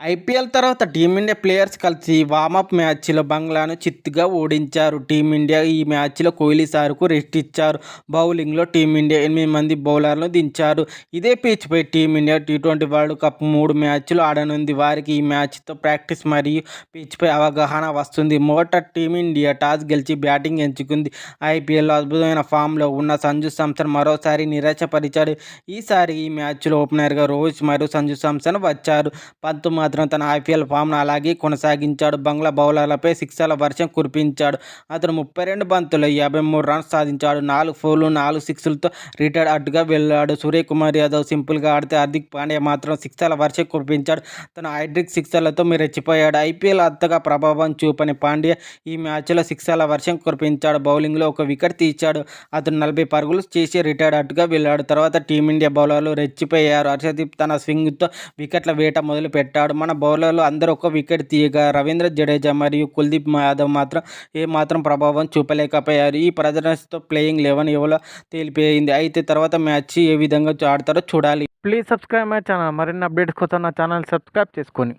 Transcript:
IPL తర్వాత team India players కలిసి warm up మ్యాచ్లో బంగ్లాను చిత్తుగా ఓడించారు. టీమిండియా ఈ మ్యాచ్లో కోహ్లీ సార్కు రెస్ట్ ఇచ్చారు. బౌలింగ్లో టీమిండియా ఎనిమిది మంది బౌలర్లను దించారు. ఇదే పిచ్పై team India T twenty world cup మూడు మ్యాచ్లు ఆడనుంది. వారికి ఈ మ్యాచ్తో ప్రాక్టీస్ మరియు పిచ్పై అవగాహన వస్తుంది. మొదట టీమిండియా టాస్ గెలిచి బ్యాటింగ్ ఎంచుకుంది. ఐపీఎల్లో అద్భుతమైన ఫామ్లో ఉన్న సంజు శాంసన్ మరోసారి నిరాశపరిచాడు. ఈసారి ఈ మ్యాచ్లో ఓపెనర్గా రోహిత్ మరియు సంజు శాంసన్ వచ్చారు. పంతొమ్మిది మాత్రం తన ఐపీఎల్ ఫామ్ను అలాగే కొనసాగించాడు. బంగ్లా బౌలర్లపై సిక్సర్ల వర్షం కురిపించాడు. అతను ముప్పై రెండు బంతులు యాభై మూడు రన్స్ సాధించాడు. నాలుగు ఫోర్లు నాలుగు సిక్స్లతో రిటైర్డ్ అవుట్గా వెళ్ళాడు. సూర్యకుమార్ యాదవ్ సింపుల్గా ఆడితే హార్దిక్ పాండ్యా మాత్రం సిక్సర్ల వర్షం కురిపించాడు. తన హైడ్రిక్ సిక్సర్లతో రెచ్చిపోయాడు. ఐపీఎల్ అంతగా ప్రభావం చూపని పాండ్యా ఈ మ్యాచ్లో సిక్సర్ల వర్షం కురిపించాడు. బౌలింగ్లో ఒక వికెట్ తీశాడు. అతను నలభై పరుగులు చేసి రిటైర్డ్ అవుట్గా వెళ్ళాడు. తర్వాత టీమిండియా బౌలర్లు రెచ్చిపోయారు. హర్షదీప్ తన స్వింగ్తో వికెట్ల వేట మొదలు పెట్టాడు మన బౌలర్లు అందరూ ఒక వికెట్ తీయగా రవీంద్ర జడేజా మరియు కుల్దీప్ యాదవ్ మాత్రం ఏమాత్రం ప్రభావం చూపలేకపోయారు. ఈ ప్రదర్శనతో ప్లేయింగ్ లెవెన్ ఎవరో తేలిపోయింది. అయితే తర్వాత మ్యాచ్ ఏ విధంగా ఆడతారో చూడాలి. ప్లీజ్ సబ్స్క్రైబ్ మై ఛానల్ మరిన్ని అప్డేట్స్ కోసం నా ఛానల్ సబ్స్క్రైబ్ చేసుకొని